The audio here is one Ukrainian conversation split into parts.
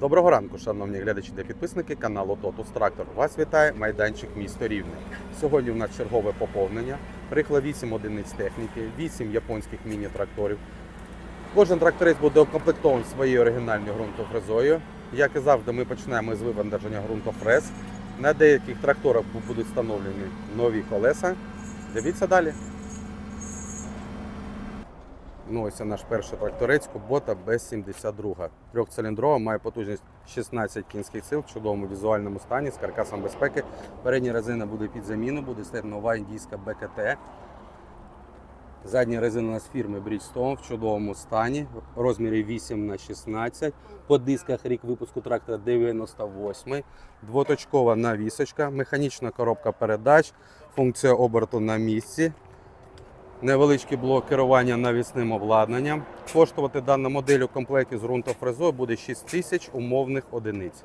Доброго ранку, шановні глядачі та підписники каналу Totus Трактор. Вас вітає майданчик місто Рівне. Сьогодні у нас чергове поповнення. Приїхало 8 одиниць техніки, 8 японських міні-тракторів. Кожен тракторець буде укомплектований своєю оригінальною ґрунтофрезою. Як і завжди, ми починаємо з вивантаження ґрунтофрез. На деяких тракторах будуть встановлені нові колеса. Дивіться далі. Ну, ось це наш перший тракторець Кубота Б-72. Трьохциліндрова, має потужність 16 кінських сил в чудовому візуальному стані з каркасом безпеки. Передня резина буде під заміну, буде стояти нова індійська БКТ. Задня резина у нас фірми Bridgestone в чудовому стані, розмірі 8 на 16 По дисках рік випуску трактора 98 Двоточкова навісочка, механічна коробка передач, функція оберту на місці. Невеличкий блок керування навісним обладнанням. Коштувати дана модель у комплекті з ґрунтофрезою буде 6 тисяч умовних одиниць.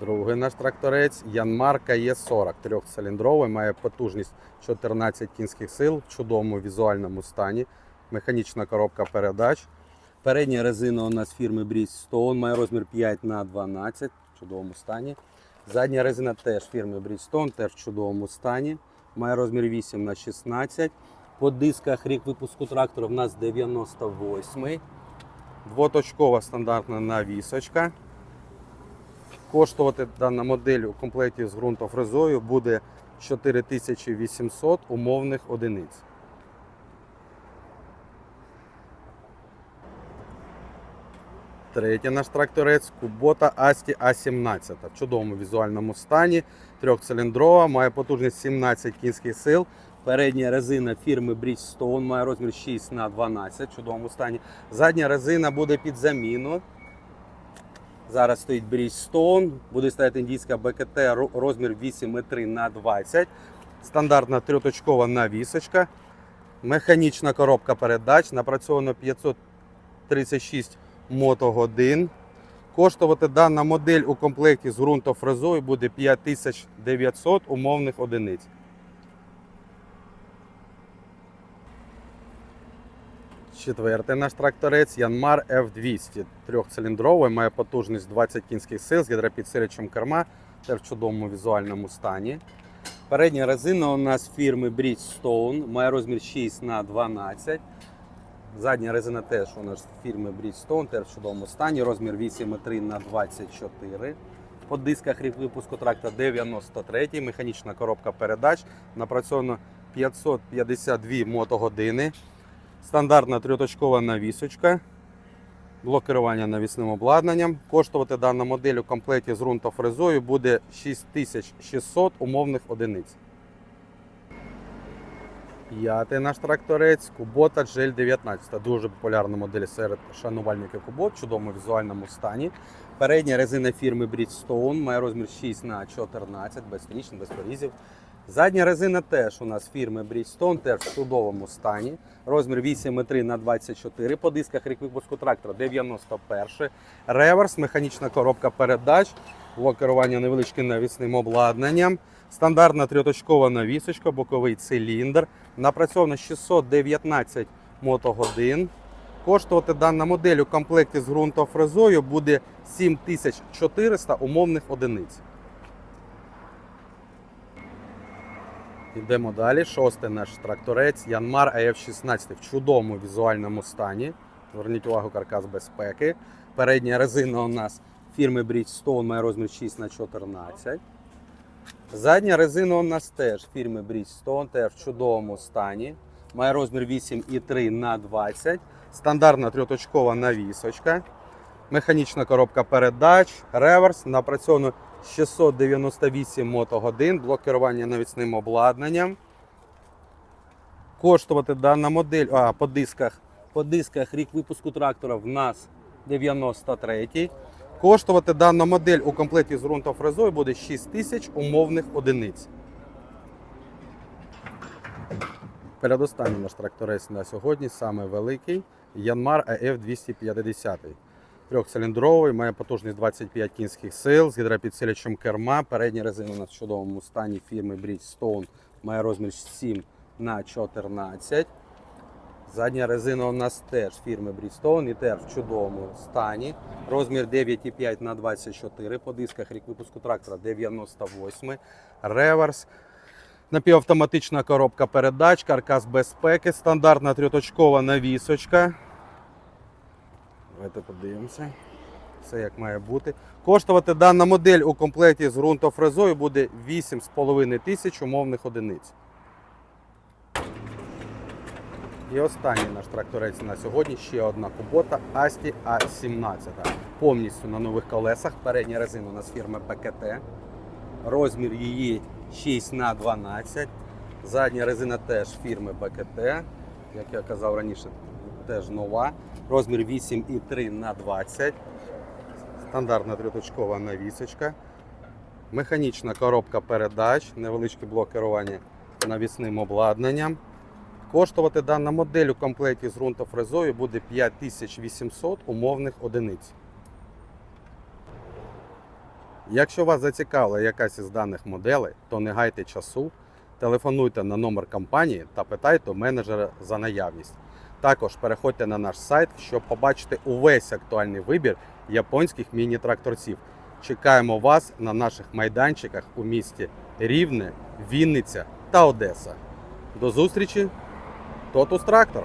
Другий наш тракторець Янмар КЕ40, трьохциліндровий, має потужність 14 кінських сил в чудовому візуальному стані. Механічна коробка передач. Передня резина у нас фірми Bridgestone, має розмір 5 на 12 в чудовому стані. Задня резина теж фірми Bridgestone, теж в чудовому стані. Має розмір 8 на 16 По дисках рік випуску трактора в нас 98 Двоточкова стандартна навісочка. Коштувати дана модель у комплекті з ґрунтофрезою буде 4800 умовних одиниць. Третій наш тракторець Кубота Асті А17 в чудовому візуальному стані. Трьохциліндрова, має потужність 17 кінських сил. Передня резина фірми Bridgestone має розмір 6 на 12 в чудовому стані. Задня резина буде під заміну. Зараз стоїть Bridgestone, буде стояти індійська БКТ розмір 8,3 на 20. Стандартна трьоточкова навісочка. Механічна коробка передач. Напрацьовано 536 мотогодин. Коштувати дана модель у комплекті з ґрунтофрезою буде 5900 умовних одиниць. Четвертий наш тракторець Янмар F200. Трьохциліндровий, має потужність 20 кінських сил з гідропідсилювачем керма, теж в чудовому візуальному стані. Передня резина у нас фірми Bridgestone, має розмір 6 на 12 Задня резина теж у нас фірми Bridgestone, теж в чудовому стані, розмір 8,3 на 24 По дисках випуску трактора 93 механічна коробка передач, напрацьовано 552 мотогодини. Стандартна трьоточкова навісочка, блок керування навісним обладнанням. Коштувати дана модель у комплекті з ґрунтофрезою буде 6600 умовних одиниць. П'ятий наш тракторець Кубота Джель 19. Дуже популярна модель серед шанувальників Кубот в чудовому візуальному стані. Передня резина фірми Bridgestone має розмір 6 на 14 без тріщин, без порізів. Задня резина теж у нас фірми Bridgestone, теж в чудовому стані. Розмір 8,3 на 24 По дисках рік випуску трактора 91 Реверс, механічна коробка передач, блок керування невеличким навісним обладнанням. Стандартна трьоточкова навісочка, боковий циліндр. Напрацьовано 619 мотогодин. Коштувати дана модель у комплекті з ґрунтофрезою буде 7400 умовних одиниць. Йдемо далі. Шостий наш тракторець Янмар АФ-16 в чудовому візуальному стані. Зверніть увагу, каркас безпеки. Передня резина у нас фірми Bridgestone має розмір 6 на 14 Задня резина у нас теж фірми Bridgestone, теж в чудовому стані. Має розмір 8,3 на 20 Стандартна трьоточкова навісочка. Механічна коробка передач, реверс, напрацьовано 698 мотогодин, блок керування навісним обладнанням. Коштувати дана модель а, по дисках. По дисках рік випуску трактора в нас 93. Коштувати дана модель у комплекті з ґрунтофрезою буде 6 тисяч умовних одиниць. Передостанній наш тракторець на сьогодні, саме великий Янмар АФ 250. Трьохциліндровий, має потужність 25 кінських сил з гідропідсилювачем керма. Передня резина в чудовому стані фірми Bridgestone має розмір 7 на 14 Задня резина у нас теж фірми Bridgestone і теж в чудовому стані. Розмір 9,5 на 24 по дисках рік випуску трактора 98. Реверс. Напівавтоматична коробка передач, каркас безпеки, стандартна трьоточкова навісочка. Давайте подивимося. Все як має бути. Коштувати дана модель у комплекті з ґрунтофрезою буде 8,5 тисяч умовних одиниць. І останній наш тракторець на сьогодні ще одна кубота Asti A17. Повністю на нових колесах. Передня резина у нас фірми БКТ. Розмір її 6 на 12. Задня резина теж фірми БКТ. Як я казав раніше, теж нова. Розмір 8,3 на 20. Стандартна трьоточкова навісочка. Механічна коробка передач, невеличкий блок керування навісним обладнанням. Коштувати дана модель у комплекті з ґрунтофрезою буде 5800 умовних одиниць. Якщо вас зацікавила якась із даних моделей, то не гайте часу, телефонуйте на номер компанії та питайте у менеджера за наявність. Також переходьте на наш сайт, щоб побачити увесь актуальний вибір японських міні-тракторців. Чекаємо вас на наших майданчиках у місті Рівне, Вінниця та Одеса. До зустрічі! Тотус Трактор!